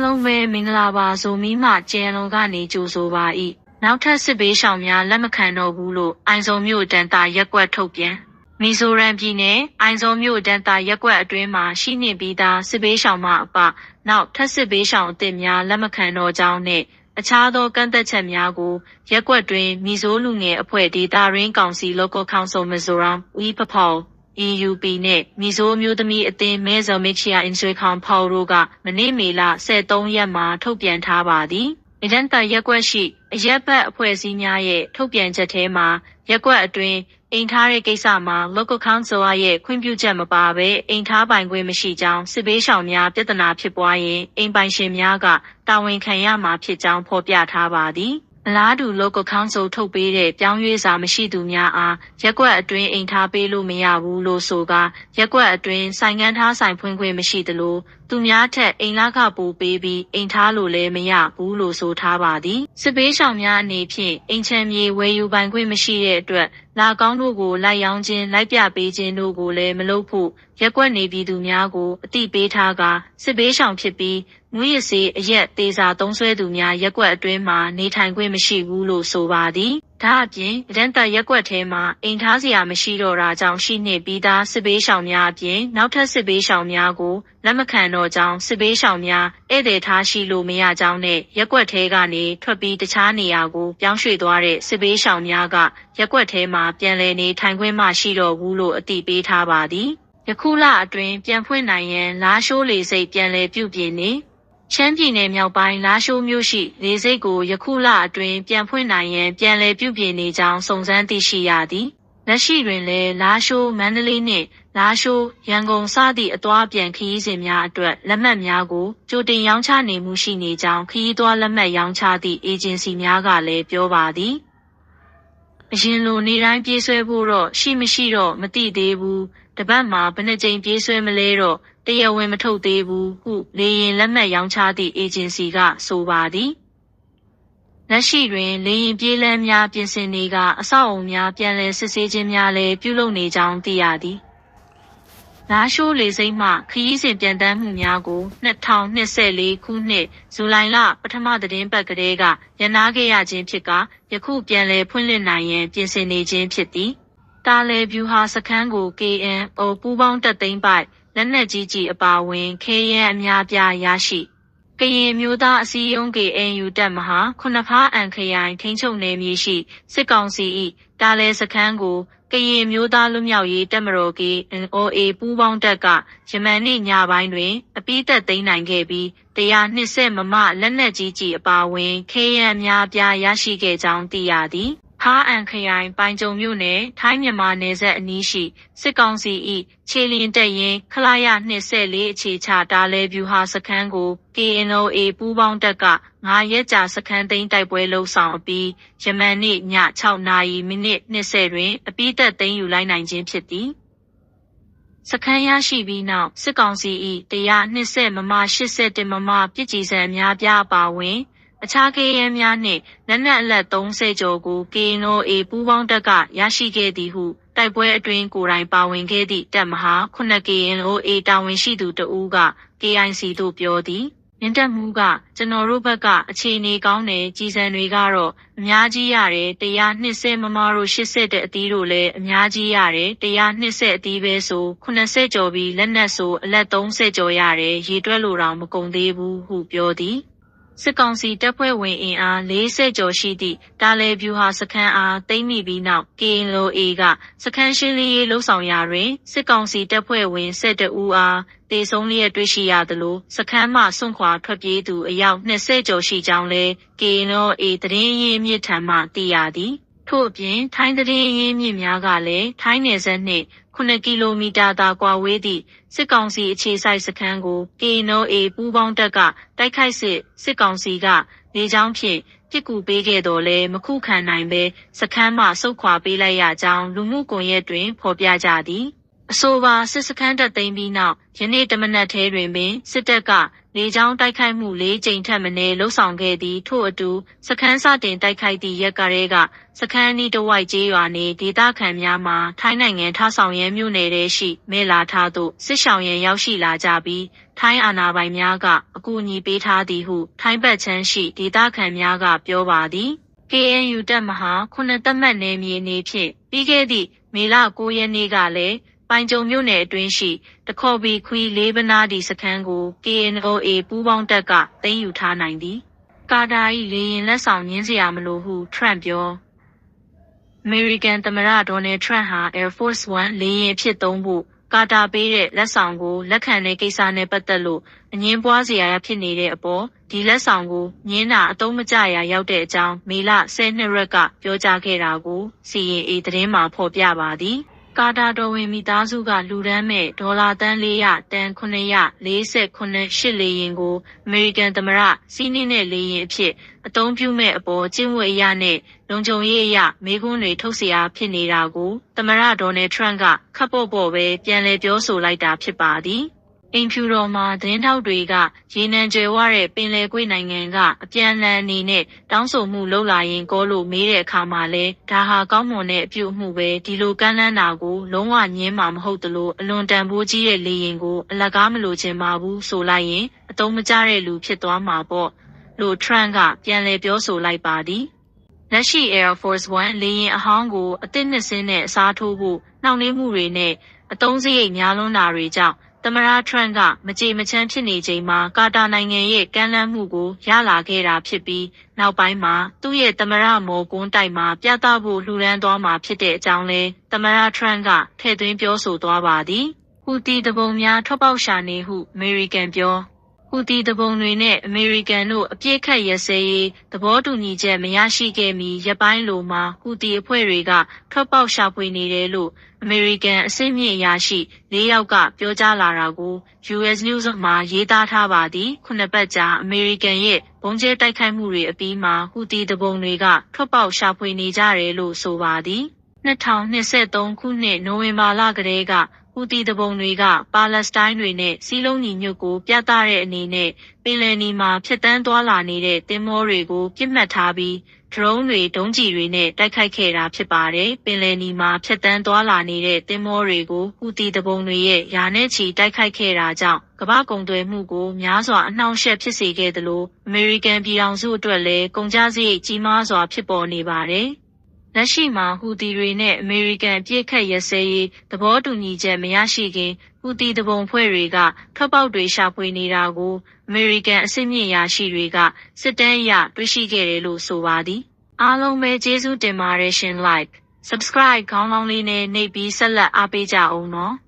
အားလုံးပဲမင်္ဂလာပါဇိုမီမှကျန်လုံးကနေကြိုဆိုပါ၏နောက်ထပ်စစ်ဘေးရှောင်များလက်မခံတော့ဘူးလို့အိုင်ဇုံမြို့တန်တာရက်ကွက်ထုတ်ပြန်မီဇိုရမ်ပြည်နယ်အိုင်ဇုံမြို့တန်တာရက်ကွက်အတွင်းမှာရှိနေပြီးသားစစ်ဘေးရှောင်မှအပနောက်ထပ်စစ်ဘေးရှောင်အသစ်များလက်မခံတော့ကြောင်းနဲ့အခြားသောကန့်သက်ချက်များကိုရက်ကွက်တွင်မီဇိုလူငယ်အဖွဲ့ဒေတာရင်းကောင်စီ Local Council Mizoram ဝီဖဖော် EUP နဲ့ မီဇိုအမျိုးသမီးအသင်းမဲဇော်မစ်ချီယာအင်ဆွေခေါင်ဖော်တို့က မနေ့ မေလ23ရက်မှာ ထုတ်ပြန်ထားပါသည်။အရန်တရက်ကွက်ရှိ အရက်ဘတ်အဖွဲ့အစည်းများရဲ့ ထုတ်ပြန်ချက်ထဲမှာရက်ကွက်အတွင်း အိမ်ထားတဲ့ကိစ္စမှာ local council ရဲ့ ခွင့်ပြုချက်မပါဘဲ အိမ်ထားပိုင်ခွင့်မရှိကြောင်း စစ်ဘေးရှောင်များ ပြဿနာဖြစ်ပွားရင် အိမ်ပိုင်ရှင်များက တာဝန်ခံရမှာဖြစ်ကြောင်း ဖော်ပြထားပါသည်။ အလားတူ local council ထုတ်ပေးတဲ့ ပြောင်းရွေးစာမရှိသူများအားရက်ကွက်အတွင်း အိမ်ထားပေးလို့ မရဘူးလို့ဆိုကာရက်ကွက်အတွင်း ဆိုင်ငန်းထားဆိုင်ဖွင့်ခွင့် မရှိသလို သူများထက် အိမ်လခပိုပေးပြီး အိမ်ထားလို့လည်း မရဘူးလို့ ဆိုထားပါသည် စစ်ပေးရှောင်များအနေဖြင့် အိမ်ချမ်းမြေ ဝယ်ယူပိုင်ခွင့်မရှိတဲ့အတွက်လာကောင်းတို့ကိုလိုက်ရောင်းခြင်းလိုက်ပြပေးခြင်းတို့ကိုလည်းမလုပ်ဖို့ရက်ကွက်နေပြည်သူများကိုအတိပေးထားကစစ်ပေးရှောင်ဖြစ်ပြီးမူရစေအရက်သေးစာသုံးဆွဲသူများရက်ကွက်အတွင်းမှာနေထိုင်ခွင့်မရှိဘူးလို့ဆိုပါသည် ဒါအပြင်ရန်တပ်ရက်ကွက်ထဲမှာအိမ်ထားစရာမရှိတော့တာကြောင့်ရှိနေပြီးသားစစ်ဘေးရှောင်များအပြင်နောက်ထပ်စစ်ဘေးရှောင်များကိုလက်မခံတော့ကြောင်းစစ်ဘေးရှောင်များဧည့်သည်ထားရှိလို့မရကြောင်းနဲ့ရက်ကွက်ထဲကနေထွက်ပြီးတခြားနေရာကိုပြောင်းရွှေ့သွားတဲ့စစ်ဘေးရှောင်များကရက်ကွက်ထဲမှာပြန်လည်နေထိုင်ခွင့်မှရှိတော့ဘူးလို့အတိပေးထားပါသည်ယခုလအတွင်းပြန်ဖွင့်နိုင်ရန်လားရှိုးလေစိတ်ပြန်လည်ပြုပြင်နေ ရှမ်းပြည်နယ်မြောက်ပိုင်းလားရှိုးမြို့ရှိလေဆိပ်ကိုယခုလအတွင်းပြန်ဖွင့်နိုင်ရန်ပြန်လည်ပြုပြင်နေကြောင်းစုံစမ်းသိရှိရသည်လက်ရှိတွင်လည်းလားရှိုးမန္တလေးနှင့်လားရှိုးရန်ကုန်စသည့်အသွားပြန်ခရီးစဉ်များအတွက်လက်မှတ်များကိုကြိုတင်ရောင်းချနေမှုရှိနေကြောင်းခရီးသွားလက်မှတ်ရောင်းချသည့်အေဂျင်စီများကလည်းပြောပါသည်အရင်လိုနေတိုင်းပြေးဆွဲဖို့တော့ရှိမရှိတော့မသိသေးဘူးတပတ်မှာဘယ်နှကြိမ်ပြေးဆွဲမလဲတော့ တရားဝင်မထုတ်သေးဘူးဟုလေရင်လက်မှတ်ရောင်းချသည့်အေဂျင်စီကဆိုပါသည်လက်ရှိတွင်လေရင်ပြေးလမ်းများပြင်ဆင်နေကအဆောက်အုံများပြန်လည်စစ်ဆေးခြင်းများလည်းပြုလုပ်နေကြောင်းသိရသည်လာရှိုးလေစိမ့်မှခရီးစဉ်ပြန်တမ်းမှုများကို2024ခုနှစ်ဇူလိုင်လပထမသတင်းပတ်ကလေးကရန်နာခဲ့ရခြင်းဖြစ်ကယခုပြန်လည်ဖွင့်လှစ်နိုင်ရန်ပြင်ဆင်နေခြင်းဖြစ်သည်တာလယ်ဗျူဟာစခန်းကို KNO ပူးပေါင်းတပ်သိမ်းပိုက် လက်နက်ကြီးကြီးအပါဝင် ခဲယမ်းအများပြားရရှိကရင်မျိုးသားအစည်းအရုံး KNU တပ်မဟာခုနဖားအန်ခရိုင်ထိန်းချုပ်နယ်မြေရှိစစ်ကောင်စီ၏တာလဲစခန်းကိုကရင်မျိုးသားလူမျိုးရေးတပ်မတော် KNOA ပူးပေါင်းတပ်ကယမန်နေ့ညပိုင်းတွင် အပိသက်သိမ်းနိုင်ခဲ့ပြီး120မမလက်နက်ကြီးကြီးအပါဝင် ခဲယမ်းအများပြားရရှိခဲ့ကြောင်းသိရသည် ဖားအံခရိုင်ပိုင်ကြုံမြို့နယ်ထိုင်းမြန်မာနယ်စပ်အနီးရှိစစ်ကောင်စီ၏ခြေလျင်တပ်ရင်းခလာရ24အခြေချတာလဲဗျူဟာစခန်းကို KNOA ပူးပေါင်းတပ်က9ရက်ကြာစခန်းသိမ်းတိုက်ပွဲလှုပ်ဆောင်အပြီးယမန်နေ့ည6နာရီမိနစ်20တွင် အပိသက်သိမ်းယူလိုက်နိုင်ခြင်းဖြစ်သည်စခန်းရရှိပြီးနောက်စစ်ကောင်စီ၏120မမ81မမပြစ်ကြည်စံအများပြားပါဝင် အခြားကေးရဲများနှင့် လက်နက်အလက် 30 ကျော်ကို KNOA ပူးပေါင်းတပ်က ရရှိခဲ့သည်ဟု တိုက်ပွဲအတွင်း ကိုယ်တိုင်ပါဝင်ခဲ့သည့် တပ်မဟာ 9KNOA တာဝန်ရှိသူတဦးက KIC သို့ ပြောသည်မြင့်တက်မှုကကျွန်တော်တို့ဘက်က အခြေအနေကောင်းတယ်ကြီးစံတွေကတော့ အများကြီးရတယ်120မမတို့80တဲ့အသီးတို့လည်း အများကြီးရတယ်120အသီးပဲဆို80ကျော်ပြီးလက်နက်ဆို အလက်30ကျော်ရတယ် ရေတွက်လို့တော့မကုန်သေးဘူး ဟု ပြောသည် စစ်ကောင်စီတပ်ဖွဲ့ဝင်အင်အား40ကျော်ရှိသည့်တာလယ်ဗျူဟာစခန်းအားသိမ်းမိပြီးနောက် KNLA ကစခန်းရှင်းလင်းရေးလှုပ်ဆောင်ရာတွင်စစ်ကောင်စီတပ်ဖွဲ့ဝင်12ဦးအားတေဆုံးလျက်တွေ့ရှိရသလိုစခန်းမှစွန့်ခွာထွက်ပြေးသူအယောက်20ကျော်ရှိကြောင်းလည်း KNLA သတင်းရင်းမြစ်ထံမှသိရသည် ထို့အပြင် ထိုင်းသတင်းရင်းမြစ်များကလည်း ထိုင်းနယ်စပ်နှင့်9ကီလိုမီတာသာကွာဝေးသည့် စစ်ကောင်စီအခြေစိုက်စခန်းကို KNOA ပူးပေါင်းတပ်က တိုက်ခိုက်စစ် စစ်ကောင်စီက လေကြောင်းဖြင့် ပစ်ကူပေးခဲ့တော်လဲမခုခံနိုင်ဘဲ စခန်းမှ ဆုတ်ခွာပေးလိုက်ရကြောင်း လူမှုကွန်ရက်တွင် ဖော်ပြကြသည် အဆိုပါ စစ်စခန်းတပ်သိမ်းပြီးနောက် ယနေ့ တမနက်ထဲတွင်ပင် စစ်တပ်က လေကြောင်းတိုက်ခိုက်မှု၄ကြိမ်ထက်မနည်းလှုပ်ဆောင်ခဲ့သည်ထို့အတူစခန်းစတင်တိုက်ခိုက်သည့်ရက်ကလေးကစခန်းနီးတဝိုက်ကျေးရွာနေဒေသခံများမှာထိုင်းနိုင်ငံထားဆောင်ရဲမြို့နယ်ထဲရှိမဲလာထားသို့စစ်ဆောင်ရဲရောက်ရှိလာကြပြီးထိုင်းအာဏာပိုင်များကအကူအညီပေးထားသည်ဟုထိုင်းဘက်ချမ်းရှိဒေသခံများကပြောပါသည် KNU တပ်မဟာခုနှစ်သက်မှတ်နယ်မြေနေဖြင့်ပြီးခဲ့သည့်မေလ9ရက်နေ့ကလည်း ပိုင်ကြုံမြို့နယ်အတွင်းရှိ တခေါ်ဘီခွီလေးပနာဒီစခန်းကို KNOA ပူးပေါင်းတပ်က သိမ်းယူထားနိုင်သည်ကာတာ၏လေရင်လက်ဆောင်ညင်းစရာမလိုဟုထရန့်ပြောအမေရိကန်သမ္မတဒေါ်နယ်ထရန့်ဟာ Air Force One လေယာဉ်အဖြစ်သုံးဖို့ကာတာပေးတဲ့လက်ဆောင်ကိုလက်ခံတဲ့ကိစ္စနဲ့ပတ်သက်လို့အငင်းပွားစရာဖြစ်နေတဲ့အပေါ်ဒီလက်ဆောင်ကိုညင်းတာအသုံးမကျရာရောက်တဲ့အကြောင်းမေလ10နှစ်ရက်ကပြောကြားခဲ့တာကို CAA သတင်းမှာဖော်ပြပါသည်။ ကာတာတော်ဝင်မိသားစုက လှူဒါန်းမယ့် ဒေါ်လာသန်း ၄၀၀(တန် ၇၄၇)ရှစ်လေယာဉ်ကို အမေရိကန်သမ္မတ စီးနင်းတဲ့လေယာဉ်အဖြစ် အသုံးပြုမယ့်အပေါ် ကျင့်ဝတ်အရနဲ့ လုံခြုံရေးအရ မေးခွန်းတွေ ထုတ်စရာဖြစ်နေတာကို သမ္မတ Donald Trump က ခပ်ပေါ့ပေါ့ပဲ ပြန်လည်ပြောဆိုလိုက်တာ ဖြစ်ပါသည်။ အိမ်ဖြူတော်မှာသတင်းထောက်တွေက ရေနံကြွယ်ဝတဲ့ပင်လယ်ကွေ့နိုင်ငံကအပြန်အလှန်အနေနဲ့တောင်းဆိုမှုလုပ်လာရင်ကောလို့မေးတဲ့အခါမှာလဲဒါဟာကောင်းမွန်တဲ့အပြုအမူပဲဒီလိုကမ်းလှမ်းတာကိုလုံးဝငြင်းမှာမဟုတ်သလိုအလွန်တန်ဖိုးကြီးတဲ့လေရင်ကိုအလကားမလိုချင်ပါဘူးဆိုလိုက်ရင်အတုံးမကျတဲ့လူဖြစ်သွားမှာပေါ့လို့ Trump ကပြန်လည်ပြောဆိုလိုက်ပါသည်လက်ရှိ Air Force One လေယာဉ်အဟောင်းကိုအသစ်နှစ်စင်းနဲ့အစားထိုးဖို့နှောင့်နှေးမှုတွေနဲ့အသုံးစရိတ်များလွန်းတာတွေကြောင့် သမ္မတထရန့်ကမကြေမချမ်းဖြစ်နေချိန်မှာကာတာနိုင်ငံရဲ့ကမ်းလှမ်းမှုကိုရလာခဲ့တာဖြစ်ပြီးနောက်ပိုင်းမှာသူ့ရဲ့သမ္မတမော်ကွန်းတိုက်မှာပြသဖို့လှူဒန်းသွားမှာဖြစ်တဲ့အကြောင်းလဲသမ္မတထရန့်ကထည့်သွင်းပြောဆိုသွားပါသည်ဟူတီတပုံများထွက်ပေါက်ရှာနေဟုအမေရိကန်ပြော ဟူတီတပုံတွေနဲ့အမေရိကန်တို့အပြစ်ခတ်ရစဲရေးသဘောတူညီချက်မရရှိခဲ့မီရပိုင်းလိုမှာဟူတီအဖွဲ့တွေကထွက်ပေါက်ရှာဖွေနေတယ်လို့အမေရိကန်အစိမ့်မြင့်အရာရှိ၄ယောက်ကပြောကြားလာတာကို US News မှာရေးသားထားပါသည်ခုနှစ်ပတ်ကြာအမေရိကန်ရဲ့ဘုံကျဲတိုက်ခိုက်မှုတွေအပြီးမှာဟူတီတပုံတွေကထွက်ပေါက်ရှာဖွေနေကြတယ်လို့ဆိုပါသည် 2023ခုနှစ်နိုဝင်ဘာလကတည်းက ဟူတီတပုံတွေက ပါလက်စတိုင်းတွေနဲ့စီးလုံးညီညွတ်ကို ပြသတဲ့အနေနဲ့ ပင်လယ်နီမှာ ဖြစ်တန်းသွားလာနေတဲ့ သင်္ဘောတွေကိုပြစ်မှတ်ထားပြီး ဒရုန်းတွေ ဒုံးကျည်တွေနဲ့ တိုက်ခိုက်ခဲ့တာဖြစ်ပါတယ်။ပင်လယ်နီမှာ ဖြတ်တန်းသွားလာနေတဲ့ သင်္ဘောတွေကို ဟူသီသူပုန်တွေရဲ့ ရာနဲ့ချီ တိုက်ခိုက်ခဲ့တာကြောင့် ကမ္ဘာ့ကုန်သွယ်မှုကို များစွာ အနှောင့်အယှက်ဖြစ်စေခဲ့သလို အမေရိကန်ပြည်ထောင်စုအတွက်လည်း ကုန်ကျစရိတ် ကြီးမားစွာ ဖြစ်ပေါ်နေပါတယ်။ လက်ရှိမှာဟူသီတွေနဲ့အမေရိကန်အပြစ်ခတ်ရစဲရေးသဘောတူညီချက်မရရှိခင်ဟူသီသူပုန်ဖွဲ့တွေကထွက်ပေါက်တွေရှာဖွေနေတာကိုအမေရိကန်အစစ်မြင့်ရာရှိတွေကစစ်တမ်းအရတွေ့ရှိခဲ့တယ်လို့ဆိုပါသည်အားလုံးပဲကျေးဇူးတင်ပါတယ်ရှင် like subscribe ခေါင်းလောင်းလေးနဲ့နှိပ်ပြီးဆက်လက်အားပေးကြအောင်နော်။